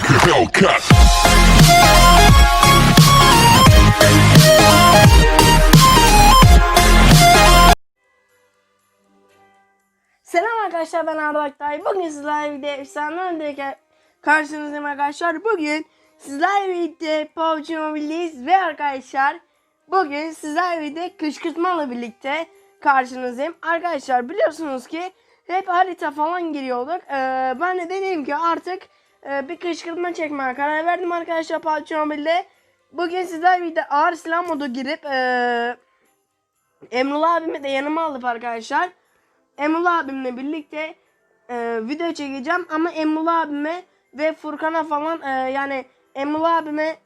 like a Hellcat. Selam arkadaşlar ben Arda Aktay. Bugün sizlerle birlikte efsane öndeki karşınızdayım arkadaşlar. Bugün sizlerle birlikte PUBG Mobile'deyiz ve arkadaşlar bugün sizlerle birlikte kışkırtmalı birlikte karşınızdayım. Arkadaşlar biliyorsunuz ki hep harita falan giriyorduk. Ee, ben de dedim ki artık e, bir kışkırtma çekmeye karar verdim arkadaşlar PUBG. Bugün sizlerle birlikte ağır silah modu girip e, Emrullah abimi de yanıma alıp arkadaşlar. Emrullah abimle birlikte e, video çekeceğim ama Emrullah abime ve Furkan'a falan e, yani Emrullah abime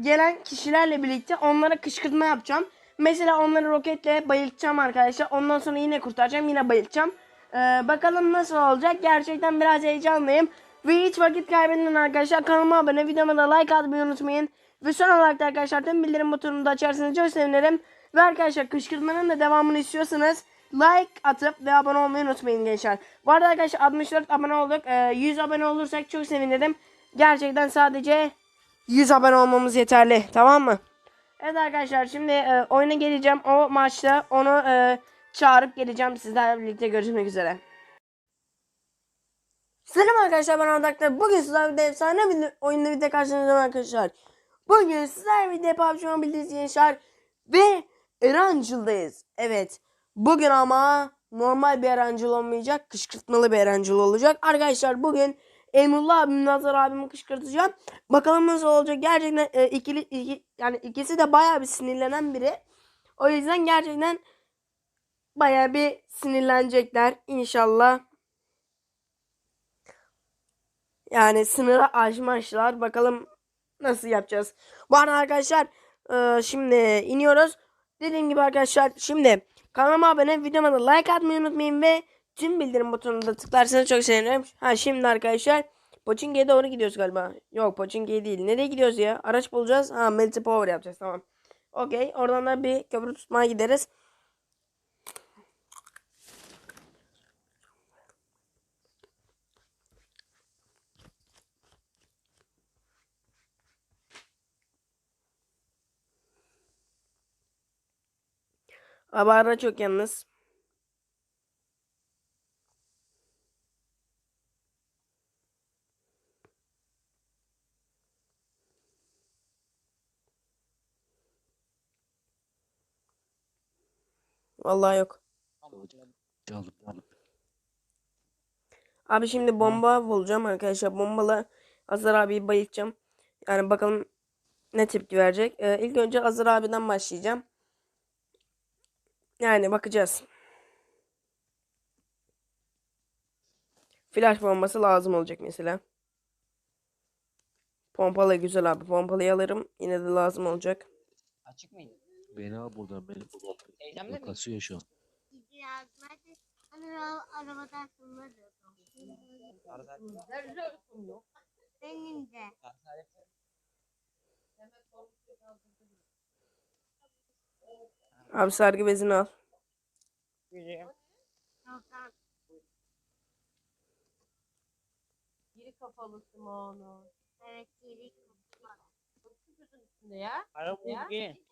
gelen kişilerle birlikte onlara kışkırtma yapacağım. Mesela onları roketle bayıltacağım arkadaşlar. Ondan sonra yine kurtaracağım yine bayıltacağım. E, bakalım nasıl olacak. Gerçekten biraz heyecanlıyım. Ve hiç vakit kaybedin arkadaşlar. Kanalıma abone, videoma da like atmayı unutmayın. Ve son olarak da arkadaşlar tüm bildirim butonunu da açarsanız çok sevinirim. Ve arkadaşlar kışkırtmanın da devamını istiyorsanız like atıp ve abone olmayı unutmayın gençler. Bu arada arkadaşlar 64 abone olduk. Ee, 100 abone olursak çok sevinirim. Gerçekten sadece 100 abone olmamız yeterli. Tamam mı? Evet arkadaşlar şimdi e, oyuna geleceğim. O maçta onu e, çağırıp geleceğim. Sizlerle birlikte görüşmek üzere. Selam arkadaşlar ben Ardak'ta. Bugün sizlerle bir efsane bir oyunda bir de karşınızdayım arkadaşlar. Bugün sizlerle bir de PUBG Mobile'deyiz gençler. Ve Erancıl'dayız. Evet. Bugün ama normal bir Erancıl olmayacak. Kışkırtmalı bir Erancıl olacak. Arkadaşlar bugün Emrullah abim, Nazar abimi kışkırtacağım. Bakalım nasıl olacak. Gerçekten e, ikili, iki, yani ikisi de bayağı bir sinirlenen biri. O yüzden gerçekten bayağı bir sinirlenecekler inşallah. Yani sınırı aşmışlar. Bakalım nasıl yapacağız. Bu arada arkadaşlar e, şimdi iniyoruz. Dediğim gibi arkadaşlar şimdi kanalıma abone, videoma da like atmayı unutmayın ve tüm bildirim butonuna da tıklarsanız çok sevinirim. Ha şimdi arkadaşlar Pochinki'ye doğru gidiyoruz galiba. Yok Pochinki'ye değil. Nereye gidiyoruz ya? Araç bulacağız. Ha Melty Power yapacağız tamam. Okey. Oradan da bir köprü tutmaya gideriz. Abi ara çok yalnız. Vallahi yok. Abi şimdi bomba bulacağım arkadaşlar. Bombalı Azar abiyi bayıltacağım. Yani bakalım ne tepki verecek. Ee, ilk önce Azar abiden başlayacağım. Yani bakacağız. Flash bombası lazım olacak mesela. Pompalı güzel abi. Pompalıyı alırım. Yine de lazım olacak. Açık mıydı? Beni al buradan beni. Teyzemle mi? Kasıyor şu an. Arabadan fırladı. Benim de. Abi sargı bezini al. Yoksa İri kafalı Simonu. evet Çok küçüksün üstünde ya. Araba bulup gelin.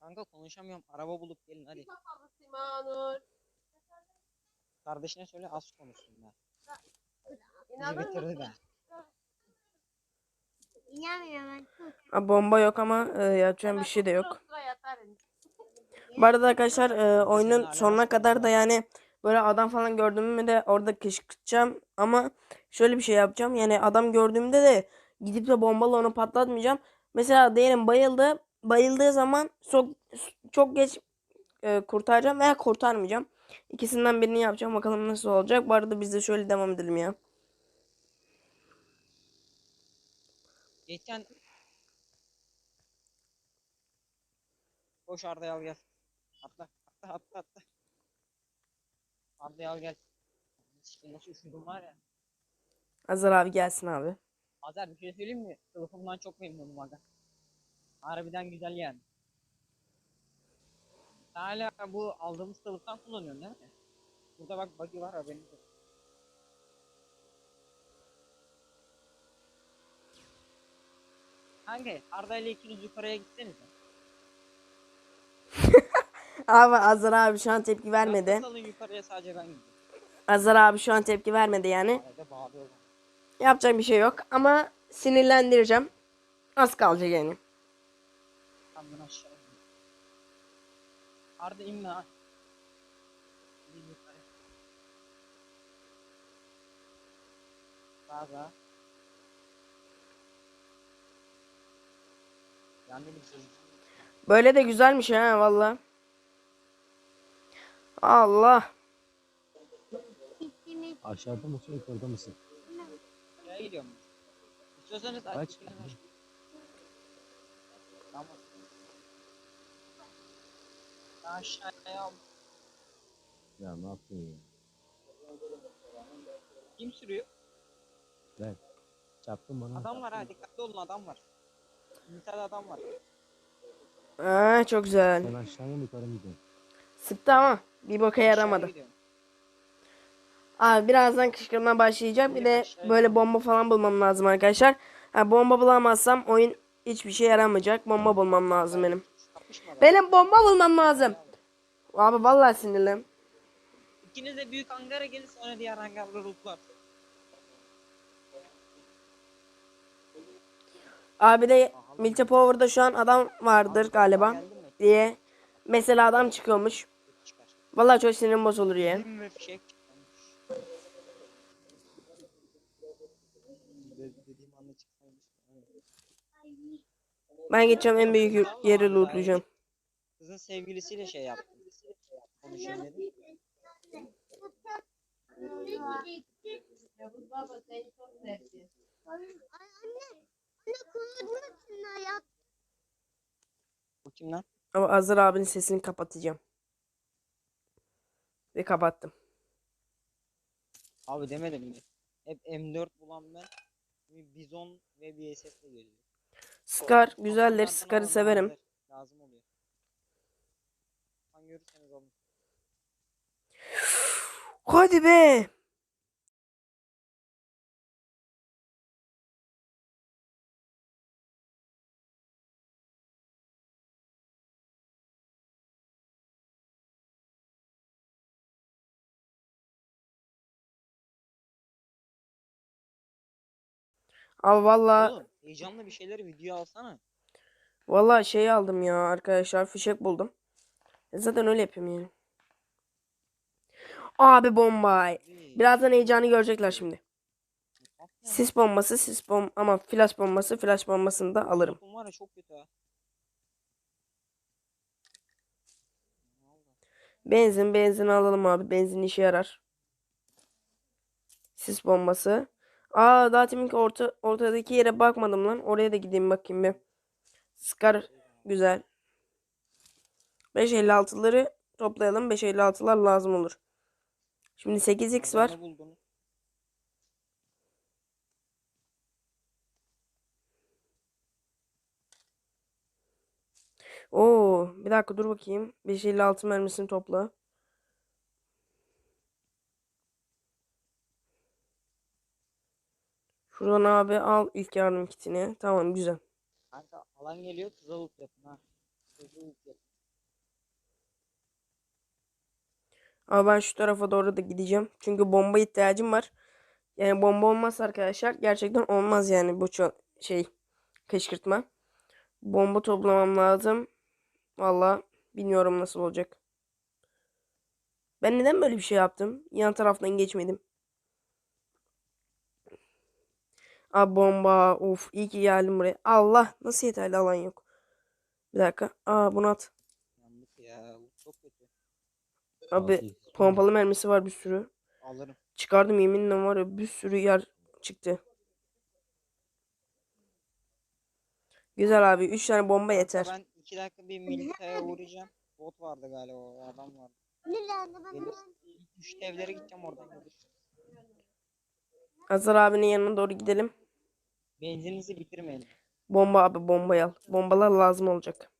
Kanka konuşamıyorum. Araba bulup gelin hadi. İri kafalı Simonu. Kardeşine söyle az konuşsun da. İnanır bitirdi mısın? de. İnanmıyorum ben bomba yok ama e, yapacağım bir şey de yok. Bu arada arkadaşlar e, oyunun sonuna kadar da yani böyle adam falan gördüğümü de orada kışkırtacağım ama şöyle bir şey yapacağım yani adam gördüğümde de gidip de bombalı onu patlatmayacağım. Mesela diyelim bayıldı bayıldığı zaman çok çok geç e, kurtaracağım veya kurtarmayacağım. İkisinden birini yapacağım bakalım nasıl olacak. Bu arada biz de şöyle devam edelim ya. Geçen Koş Arda'yı al gel. Atla. Atla atla atla. Arda'yı al gel. Sikim nasıl üşüdüm var ya. Hazır abi gelsin abi. Azer bir şey söyleyeyim mi? Kılıfımdan çok memnunum aga. Harbiden güzel yani. Hala bu aldığımız kılıftan kullanıyorsun değil mi? Burada bak buggy var haberiniz olsun. Hangi? Arda ile ikiniz yukarıya gittiniz mi? Abi Azar abi şu an tepki vermedi. Salın yukarıya sadece ben gidiyorum. Azar abi şu an tepki vermedi yani. Arada. Yapacak bir şey yok ama sinirlendireceğim. Az kalacak yani. Tam ben aşağı ineyim. Arda inme ha. İn yukarı. Böyle de güzelmiş ha valla. Allah. Aşağıda mısın yukarıda mısın? Nereye gidiyorum? İstiyorsanız Kaç? aç. Tamam. Aşağıya al. Ya ne yaptın ya? Kim sürüyor? Ben. Çarptın bana. Adam var ha dikkatli olun adam var. Bir tane adam var. Aa, çok güzel. Sen aşağıya mı yukarı mı gidiyorsun? Sıktı ama bir boka yaramadı. Gidiyorum. Abi birazdan kışkırtma başlayacak. Bir de böyle bomba falan bulmam lazım arkadaşlar. Ha, bomba bulamazsam oyun hiçbir şey yaramayacak. Bomba bulmam lazım benim. Benim bomba bulmam lazım. Abi vallahi sinirliyim. İkiniz de büyük hangara gelin sonra diğer hangarları lootlar. Abi de Milta Power'da şu an adam vardır galiba diye. Mesela adam çıkıyormuş. Vallahi çok sinirim bozulur ya. Ben geçeceğim en büyük yeri lootlayacağım. Kızın sevgilisiyle şey yaptım. Konuşayım dedim. Yavuz baba seni çok sevdi. Ay anne. Kim lan? Ama Azır abinin sesini kapatacağım. Ve kapattım. Abi demedim mi? Hep M4 bulan ben. Bir Bizon ve bir SS'le geliyor. Scar güzeldir. Scar'ı severim. Lazım oluyor. Lan görürseniz alın. Hadi be. Abi valla Oğlum heyecanlı bir şeyleri video alsana. valla şey aldım ya arkadaşlar fişek buldum. E Zaten öyle yapıyorum yani. Abi bomba. Ee, Birazdan heyecanı görecekler şimdi. bak ya, Sis bombası, sis bom ama flash bombası, flash bombasını da alırım. telefon var ya çok kötü ha. Benzin, benzin alalım abi. Benzin işe yarar. Sis bombası. Aa daha deminki orta, ortadaki yere bakmadım lan. Oraya da gideyim bakayım bir. Scar güzel. 556'ları toplayalım. 556'lar lazım olur. Şimdi 8x var. Oo, bir dakika dur bakayım. 556 mermisini topla. Şuradan abi al ilk yardım kitini. Tamam güzel. Kanka alan geliyor kıza loot yapın ha. Yapın. Ama ben şu tarafa doğru da gideceğim. Çünkü bomba ihtiyacım var. Yani bomba olmazsa arkadaşlar gerçekten olmaz yani bu şey kışkırtma. Bomba toplamam lazım. Valla bilmiyorum nasıl olacak. Ben neden böyle bir şey yaptım? Yan taraftan geçmedim. Aa bomba. Of iyi ki geldim buraya. Allah nasıl yeterli alan yok. Bir dakika. Aa bunu at. Yandık ya. Loot çok kötü. Abi pompalı mermisi var bir sürü. Alırım. Çıkardım yeminle var ya bir sürü yer çıktı. Güzel abi 3 tane bomba yeter. Ben iki dakika bir militaya uğrayacağım. Bot vardı galiba o adam vardı. Gelir. Üç evlere gideceğim oradan gelir. Azar abinin yanına doğru gidelim. Benzininizi bitirmeyin. Bomba abi bombayı al. Bombalar lazım olacak.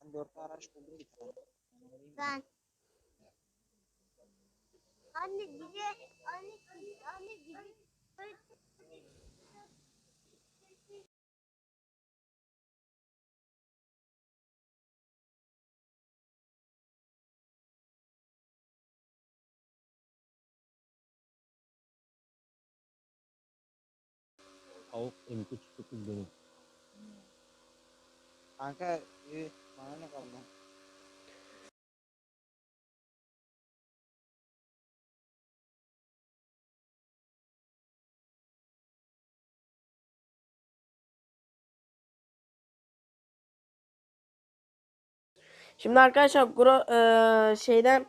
Ben dört araç buldum bir tane. ben. Anne anne bize anne anne bize böyle Avuk M249 benim. Kanka iyi. Bana? Şimdi arkadaşlar gro, eee, şeyden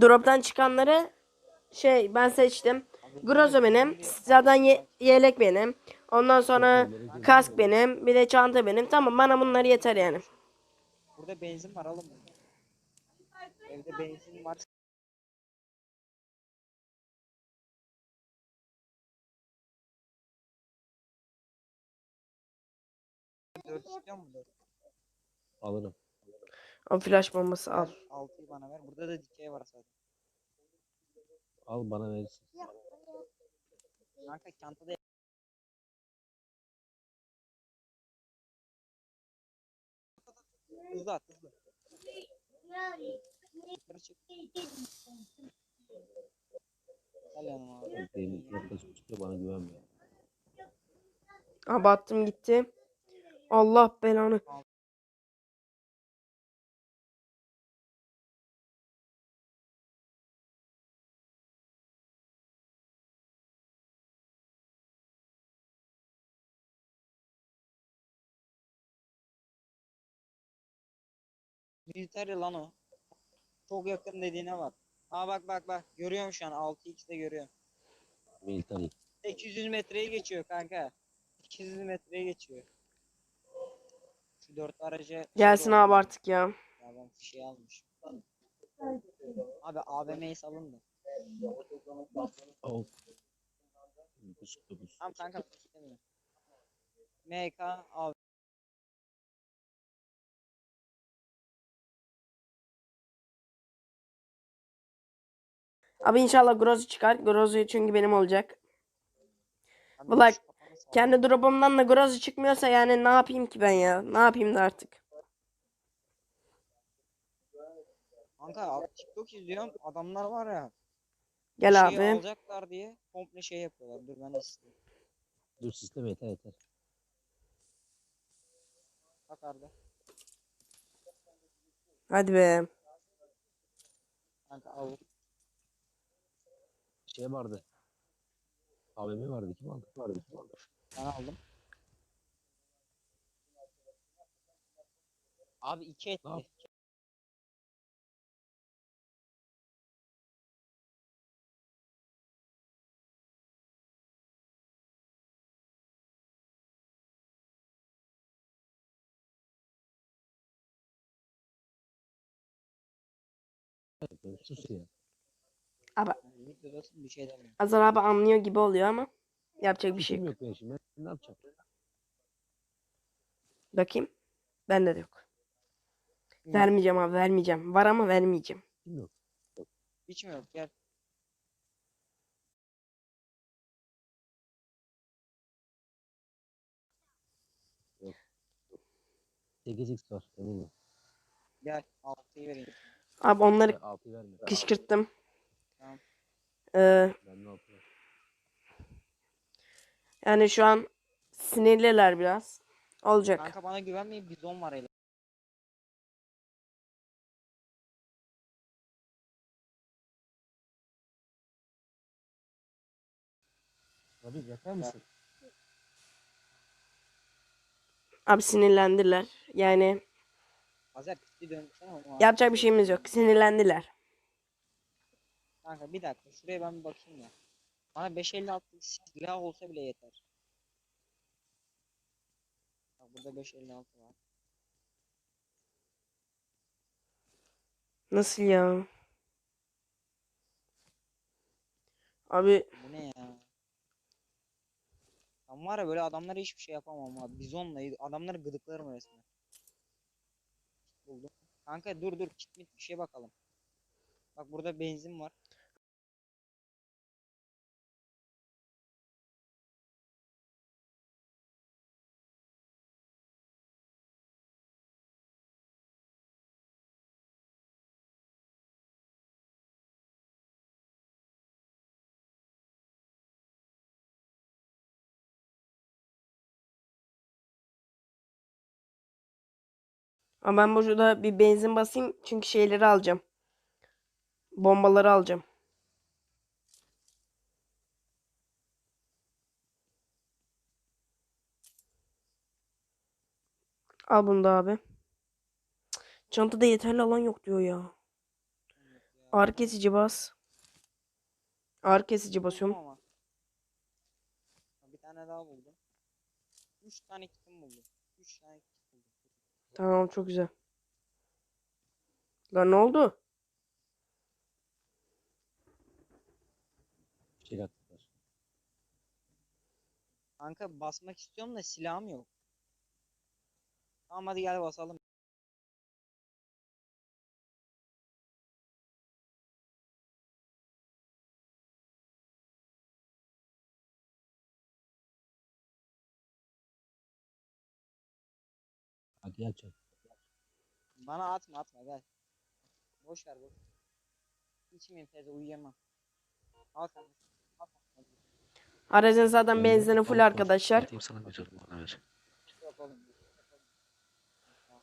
drop'tan çıkanları şey ben seçtim. Grozo benim. Zaten ye- yelek benim. Ondan sonra kask benim. Bir de çanta benim. Tamam bana bunlar yeter yani. Burada benzin var alın bunu. Evde benzin var. Dört istiyor mu dört? Alırım. O flash bombası al. Altıyı bana ver. Burada da dikey var zaten. Al bana verirsin. Kanka çantada Hızlı at hızlı. Yukarı çık. Gel yanıma abi. Benim yaklaşık çıkıyor bana güvenmiyor. Abi attım gitti. Allah belanı. Military lan o. Çok yakın dediğine bak. Aa bak bak bak. Görüyorum şu an 6x'de görüyorum. Military. 800 metreye geçiyor kanka. 800 metreye geçiyor. Şu dört araca Gelsin abi artık ya. Ya ben şey almışım. Abi AVM'yi salın da. M249. Tamam kanka. MK AVM. Abi inşallah Grozo çıkar. Grozo çünkü benim olacak. Salla. Kendi drop'umdan da Grozo çıkmıyorsa yani ne yapayım ki ben ya? Ne yapayım da artık? Kanka TikTok izliyorum. Adamlar var ya. Gel şeyi abi. alacaklar diye komple şey yapıyorlar. Dur ben de isteyeyim. Dur sistem yeter yeter. Bak Arda. Hadi be. Kanka al. Şey vardı. AVM vardı. Kim aldı? Vardı. Kim aldı? Ben aldım. Abi iki etti. Ne yap- Sus ya. Abi Videodasın bir şey demiyorum. Azar abi anlıyor gibi oluyor ama yapacak bir şey Kim yok. yok ben şimdi. Ben ne yapacağım? Bakayım. Bende de yok. Yok. Vermeyeceğim abi vermeyeceğim. Var ama vermeyeceğim. Kim yok? Hiç mi yok? Gel. Yok. 8x var. Eminim. Gel. Altıyı vereyim. Abi onları 6 verme. kışkırttım. Ee, yani şu an sinirliler biraz. Olacak. Kanka bana güvenmeyin. Bizon var ele. Abi yakar mısın? Abi sinirlendiler. Yani Azer ama. yapacak bir şeyimiz yok. Sinirlendiler. Kanka bir dakika. Şuraya ben bir bakayım ya. Bana 556 silah olsa bile yeter. Bak burada 556 var. Nasıl ya? Abi Bu ne ya? Ben var ya böyle adamlara hiçbir şey yapamam abi. Bizonla adamları gıdıklarım resmen. Buldum. Kanka dur dur kit mit bir şey bakalım. Bak burada benzin var. Ama ben burada bir benzin basayım çünkü şeyleri alacağım. Bombaları alacağım. Al bunu da abi. Çantada yeterli alan yok diyor ya. Ağrı kesici bas. Ağrı kesici basıyorum. Bir tane daha buldum. Üç tane kitim buldum. Üç tane kit buldum. Tamam çok güzel. Lan ne oldu? Fişek attılar. Kanka basmak istiyorum da silahım yok. Tamam hadi gel basalım. Hadi açalım. Bana atma atma gel. Boş ver boş. İçmeyeyim teyze uyuyamam. Al sen. Al. Aracın zaten de- benzini full arkadaşlar. Atayım sana ver bana ver. Yok oğlum. yok oğlum. Al.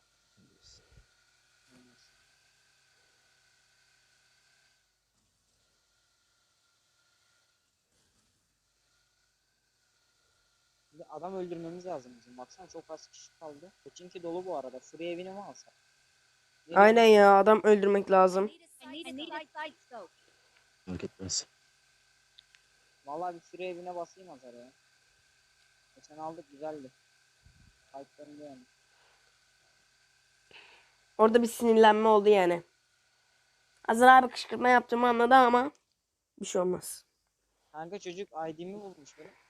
Bir de adam öldürmemiz lazım bizim. Baksana çok az kişi kaldı. Çünkü dolu bu arada. Free evini mi alsak? Ne Aynen ya adam öldürmek lazım. Fark etmez. Vallahi bir free evine basayım azar ya. Geçen aldık güzeldi. Kayıtlarında yani. Orada bir sinirlenme oldu yani. Hazır abi kışkırtma yaptığımı anladı ama bir şey olmaz. Kanka çocuk ID'mi bulmuş benim.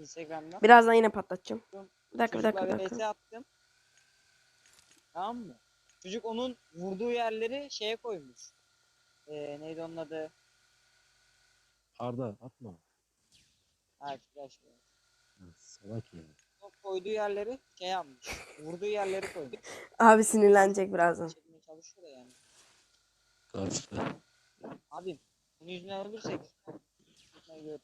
Instagram'dan. Birazdan yine patlatacağım. Bir dakika bir dakika bir dakika. Attım. Tamam mı? Çocuk onun vurduğu yerleri şeye koymuş. Ee, neydi onun adı? Arda atma. Ha flash. salak ya. O koyduğu yerleri şey yapmış. Vurduğu yerleri koymuş. Abi sinirlenecek birazdan. Çekmeye çalışıyor da yani. Karşıda. Abim bunun yüzünden ölürsek. gör.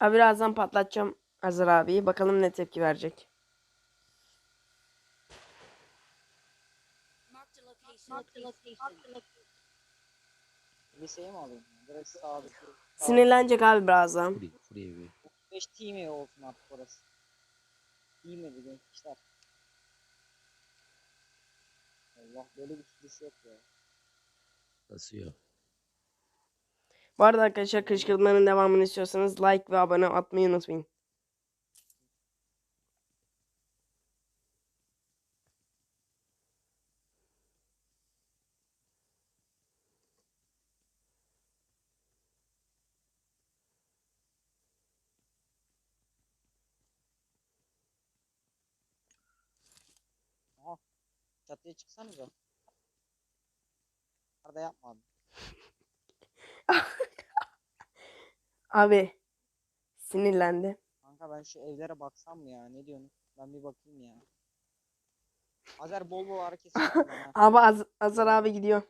Abi birazdan patlatacağım Hazır abiyi. Bakalım ne tepki verecek. Liseyi mi alayım? Direkt sağlık. Sinirlenecek abi birazdan. Free, free evi. 5 team olsun artık orası. Team evi gençler. Allah böyle bir sürüş yok ya. Kasıyor. Bu arada arkadaşlar kışkırtmanın devamını istiyorsanız like ve abone atmayı unutmayın. Çatıya çıksanıza. Arada yapma abi. Sinirlendi. Kanka ben şu evlere baksam mı ya? Ne diyorsun? Ben bir bakayım ya. Azer bol bol hareket yapıyor. Abi Az Hazır abi gidiyor.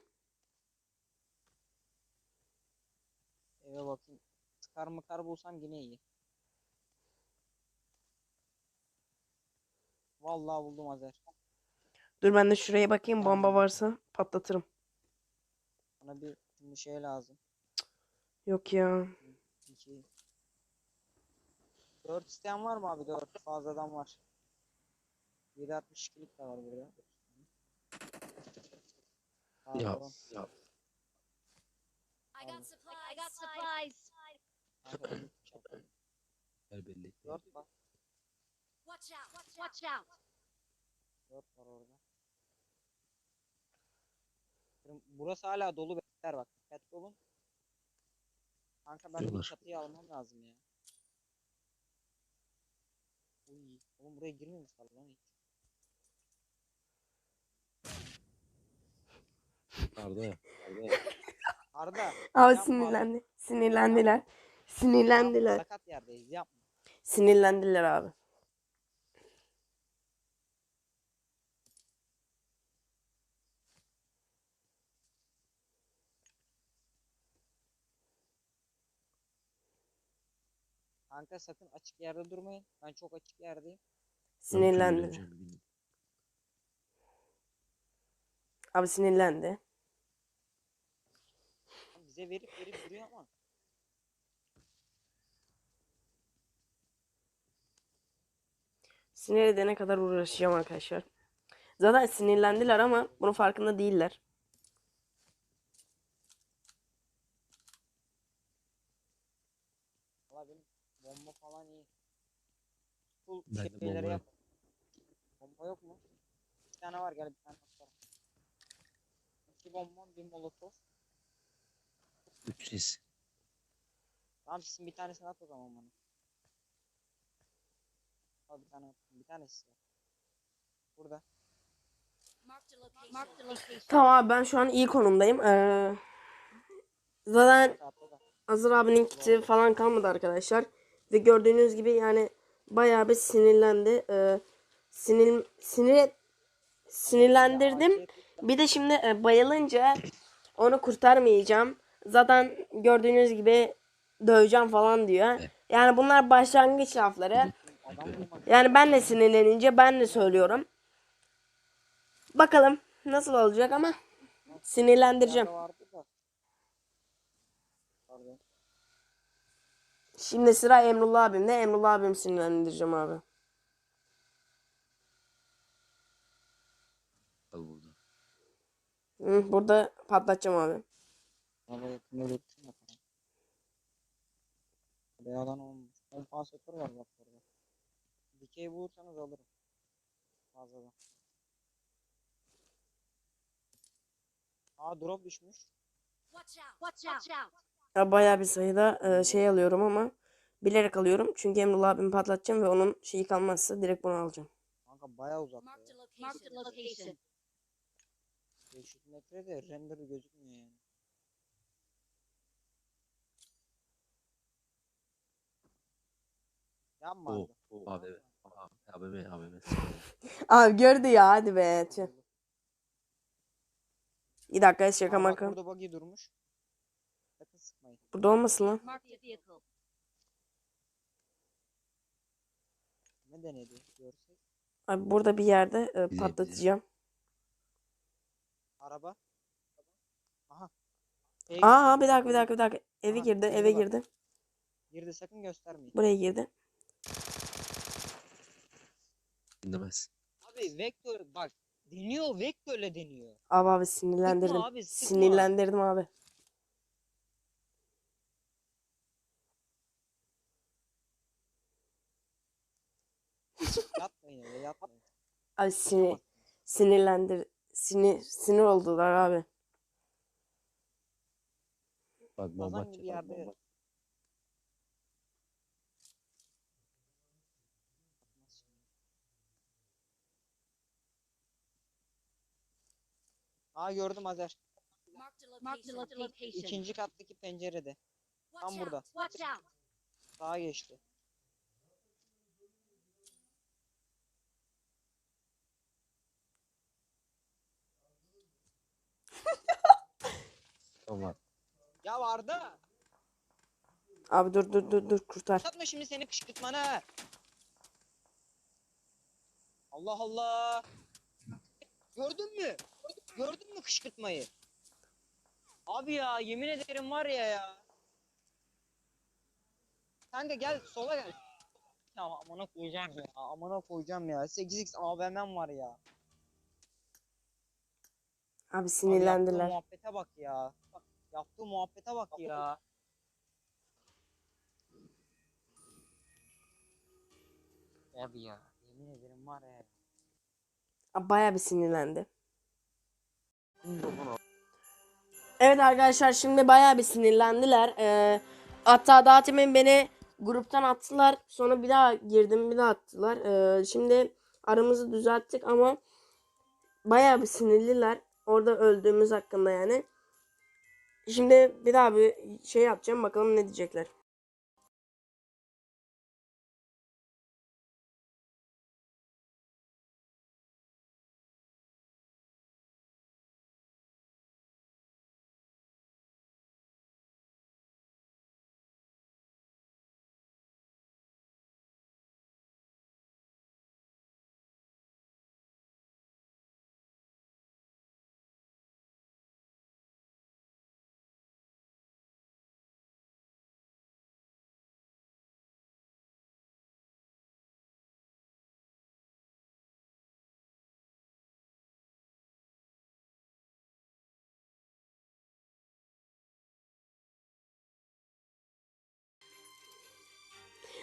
Eve bakayım. Çıkar mıkar bulsam yine iyi. Vallahi buldum Azer. Dur ben de şuraya bakayım bomba varsa patlatırım. Bana bir, bir şey lazım. Yok ya. 2 4 isteyen var mı abi? 4 fazladan var. 7.62'lik de var burada. Ya, Pardon. ya I got supplies. I got supplies. Çak- ver belli. Var. Watch out. Watch out. 4 var orada. Burası hala dolu bekler bak. Dikkatli olun. Kanka ben bir Diyorlar. çatıyı almam lazım ya. Uy, oğlum buraya girmemişler lan hiç. Arda. Arda. Arda. Abi yapma sinirlendi. Sinirlendiler. Sinirlendiler. Sakat yerdeyiz yapma. Sinirlendiler abi. Kanka sakın açık yerde durmayın. Ben çok açık yerdeyim. Sinirlendi. Abi sinirlendi. Bize verip verip duruyor ama. Sinir edene kadar uğraşacağım arkadaşlar. Zaten sinirlendiler ama bunun farkında değiller. Valla benim bomba falan iyi. Full de şeyleri bomba yap. Bomba yok mu? Bir tane var gel bir tane atalım. İki bomba bir molotof. Üç sis. Tamam sizin bir tanesini at o zaman bana. Al bir tane at. Bir tanesi var. Burada. Mark the location. Tamam abi ben şu an iyi konumdayım. Ee, zaten Saatte de. Azır abinin kiti falan kalmadı arkadaşlar. Ve gördüğünüz gibi yani bayağı bir sinirlendi. Ee, sinir sinir sinirlendirdim. Bir de şimdi e, bayılınca onu kurtarmayacağım. Zaten gördüğünüz gibi döveceğim falan diyor. Yani bunlar başlangıç lafları. Yani ben de sinirlenince ben de söylüyorum. Bakalım nasıl olacak ama sinirlendireceğim. Nerede vardı da. Pardon. Şimdi sıra Emrullah abimde. Emrullah abim sinirlendireceğim abi. Al burada. Hı, burada patlatacağım abi. Bana yakında geçsin bakalım. Buraya alan olmuş. Kompansatör var bak burada. Dikey bulursanız alırım. Fazladan. Aa drop düşmüş. Watch out. Watch out. Ya bayağı bir sayıda e, şey alıyorum ama bilerek alıyorum. Çünkü Emrullah abimi patlatacağım ve onun şeyi kalmazsa direkt bunu alacağım. Kanka bayağı the ya. location. Mark the location. 500 metrede render gözükmüyor yani. Yapma O. abi. O. AVM. AVM. AVM. Abi gördü ya hadi be. Tüh. Bir dakika şaka Aa, bak maka. burada buggy durmuş. Burada olmasın lan. Ne denedi görsek. Abi burada bir yerde e, Bize- patlatacağım. Araba. Aha. Şeye Aa bir dakika bir dakika bir dakika. Eve Aha, girdi eve eve girdi. Girdi sakın göstermeyin. Buraya girdi. Dinlemez. Abi vektör bak deniyor vektörle deniyor. Abi abi sinirlendirdim. Sıkma abi, sıkma. Sinirlendirdim abi. Yatmayın öyle yatmayın. Abi sinir sinirlendir sinir sinir oldular abi. Bak Kazan gibi yerde. Aa gördüm Azer. Mark the location. İkinci kattaki pencerede. Tam burada. Sağa geçti. Tamam. Ya Arda. Abi dur dur dur dur kurtar. Satma şimdi seni kışkırtmana. Allah Allah. Gördün mü? Gördün mü kışkırtmayı? Abi ya yemin ederim var ya ya. Kanka gel sola gel. Ya amına koyacağım ya. Amına koyacağım ya. 8x AVM'm var ya. Abi Abi sinirlendiler. muhabbete bak ya. Bak yaptığı muhabbete bak ya. Abi ya. Yemin ederim var ya. Abi bayağı bir sinirlendi. Evet arkadaşlar şimdi bayağı bir sinirlendiler. Ee, hatta daha temin beni gruptan attılar. Sonra bir daha girdim bir daha attılar. Ee, şimdi aramızı düzelttik ama bayağı bir sinirliler. Orada öldüğümüz hakkında yani. Şimdi bir daha bir şey yapacağım bakalım ne diyecekler.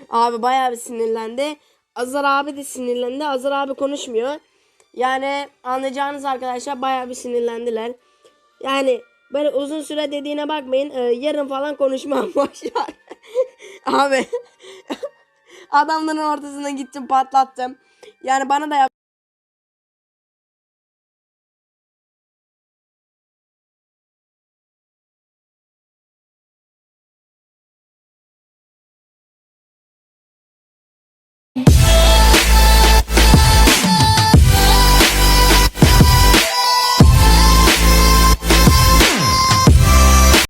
Abi bayağı bir sinirlendi. Azar abi de sinirlendi. Azar abi konuşmuyor. Yani anlayacağınız arkadaşlar bayağı bir sinirlendiler. Yani böyle uzun süre dediğine bakmayın. Ee, yarın falan konuşmam boşver. abi adamların ortasına gittim patlattım. Yani bana da yap